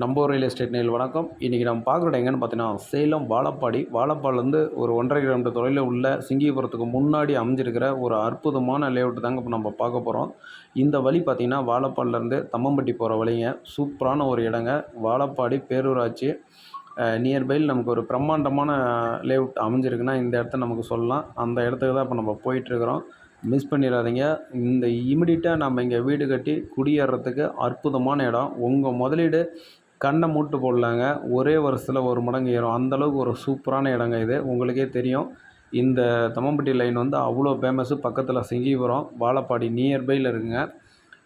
நம்ம real estate நேரில் வணக்கம். இன்றைக்கி நம்ம பார்க்குற இடம் எங்கன்னு பார்த்தீங்கன்னா சேலம் வாழப்பாடி. வாழப்பாடிலேருந்து ஒரு ஒன்றரை கிலோமீட்டர் தொலைவில் உள்ள சிங்கிபுரத்துக்கு முன்னாடி அமைஞ்சிருக்கிற ஒரு அற்புதமான லேஅவுட் தாங்க இப்போ நம்ம பார்க்க போகிறோம் இந்த வழி பார்த்திங்கன்னா வாழப்பாடிலேருந்து தம்மம்பட்டி போகிற வழிங்க. சூப்பரான ஒரு இடங்க. வாழப்பாடி பேரூராட்சி நியர்பையில் நமக்கு ஒரு பிரம்மாண்டமான லேஅவுட் அமைஞ்சிருக்குன்னா இந்த இடத்த நமக்கு சொல்லலாம். அந்த இடத்துக்கு தான் இப்போ நம்ம போயிட்டுருக்குறோம். மிஸ் பண்ணிடாதீங்க. இந்த இமிடியட்டாக நம்ம இங்கே வீடு கட்டி குடியேறத்துக்கு அற்புதமான இடம். உங்கள் முதலீடு கண்ணை மூட்டு போடலாங்க. ஒரே வருஷத்தில் ஒரு மடங்கு ஏறும். அந்தளவுக்கு ஒரு சூப்பரான இடங்க இது. உங்களுக்கே தெரியும். இந்த தம்மம்பட்டி லைன் வந்து அவ்வளோ ஃபேமஸ்ஸு பக்கத்தில் சிங்கிபுரம் வாழப்பாடி நியர்பையில் இருக்குங்க.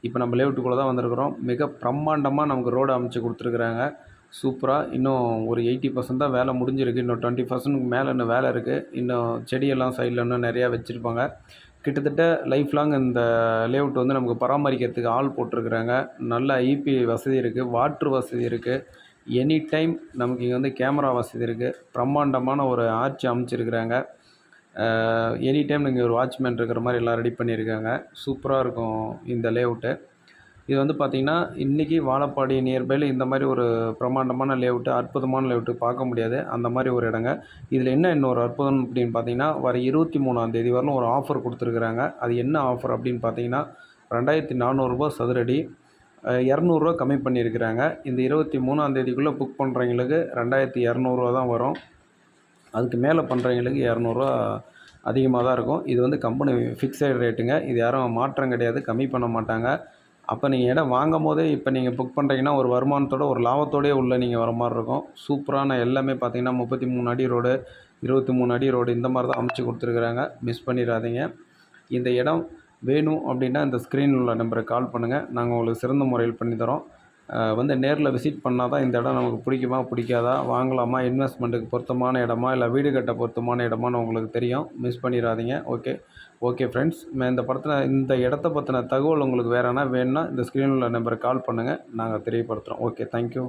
இப்போ நம்ம லேவுட்டுக்குள்ளே தான் வந்திருக்கிறோம். மிக பிரம்மாண்டமாக நமக்கு ரோடு அமைச்சு கொடுத்துருக்குறாங்க. சூப்பராக இன்னும் ஒரு எயிட்டி பர்சன்ட் தான் வேலை முடிஞ்சிருக்கு. இன்னும் டுவெண்ட்டி பர்சன்ட் மேலே இன்னும் வேலை இருக்குது இன்னும் செடியெல்லாம் சைடில் இன்னும் நிறையா வச்சுருப்பாங்க. கிட்டத்தட்ட லைஃப் லாங் இந்த லேஅவுட் வந்து நமக்கு பராமரிக்கிறதுக்கு ஆள் போட்டிருக்குறாங்க. நல்ல ஐபி வசதி இருக்குது வாட்ரு வசதி இருக்குது எனி டைம் நமக்கு இங்கே வந்து கேமரா வசதி இருக்குது பிரம்மாண்டமான ஒரு ஆர்ச்சி அமைச்சிருக்கிறாங்க. எனி டைம் நீங்கள் ஒரு வாட்ச்மேன் இருக்கிற மாதிரி எல்லாம் ரெடி பண்ணியிருக்காங்க சூப்பராக இருக்கும் இந்த லேஅவுட்டு இது வந்து பார்த்திங்கன்னா இன்றைக்கி வாழப்பாடி நியர்பையில் இந்த மாதிரி ஒரு பிரம்மாண்டமான லேஅவுட்டு அற்புதமான லேஅவுட்டு பார்க்க முடியாது. அந்த மாதிரி ஒரு இடங்க. இதில் என்ன இன்னொரு அற்புதம் அப்படின்னு பார்த்தீங்கன்னா வர இருபத்தி மூணாம் தேதி வரலும் ஒரு ஆஃபர் கொடுத்துருக்குறாங்க. அது என்ன ஆஃபர் அப்படின்னு பார்த்தீங்கன்னா ரெண்டாயிரத்தி நானூறுரூபா சதுரடி இரநூறுவா கம்மி பண்ணியிருக்கிறாங்க. இந்த இருபத்தி மூணாம் தேதிக்குள்ளே புக் பண்ணுறவங்களுக்கு ரெண்டாயிரத்தி இரநூறுவா தான் வரும். அதுக்கு மேலே பண்ணுறவங்களுக்கு இரநூறுவா அதிகமாக தான் இருக்கும். இது வந்து கம்பெனி ஃபிக்ஸட் ரேட்டுங்க இது யாரும் மாற்றம் கிடையாது. கம்மி பண்ண மாட்டாங்க. அப்போ நீங்கள் இடம் வாங்கும் போதே இப்போ நீங்கள் புக் பண்ணுறீங்கன்னா ஒரு வருமானத்தோட ஒரு லாபத்தோடயே உள்ளே நீங்கள் வர மாதிரி இருக்கும். சூப்பரான எல்லாமே பார்த்தீங்கன்னா முப்பத்தி மூணு அடி ரோடு இருபத்தி மூணு அடி ரோடு இந்த மாதிரி தான் அமைச்சு கொடுத்துருக்குறாங்க. மிஸ் பண்ணிடாதீங்க. இந்த இடம் வேணும் அப்படின்னா இந்த ஸ்க்ரீனில் உள்ள நம்பருக்கு கால் பண்ணுங்கள் நாங்கள் உங்களுக்கு சிறந்த முறையில் பண்ணி தரோம். வந்து நேரில் விசிட் பண்ணால் தான் இந்த இடம் நமக்கு பிடிக்குமா பிடிக்காதா? வாங்கலாமா? இன்வெஸ்ட்மெண்ட்டுக்கு பொருத்தமான இடமா? இல்லை வீடு கட்ட பொருத்தமான இடமான்னு உங்களுக்கு தெரியும். மிஸ் பண்ணிடாதீங்க. ஓகே ஓகே ஃப்ரெண்ட்ஸ் இந்த படத்தில் இந்த இடத்த பற்றின தகவல் உங்களுக்கு வேறு என்ன வேணும்னா இந்த ஸ்க்ரீனில் நம்பருக்கு கால் பண்ணுங்கள் நாங்கள் தெரியப்படுத்துகிறோம் ஓகே தேங்க்யூ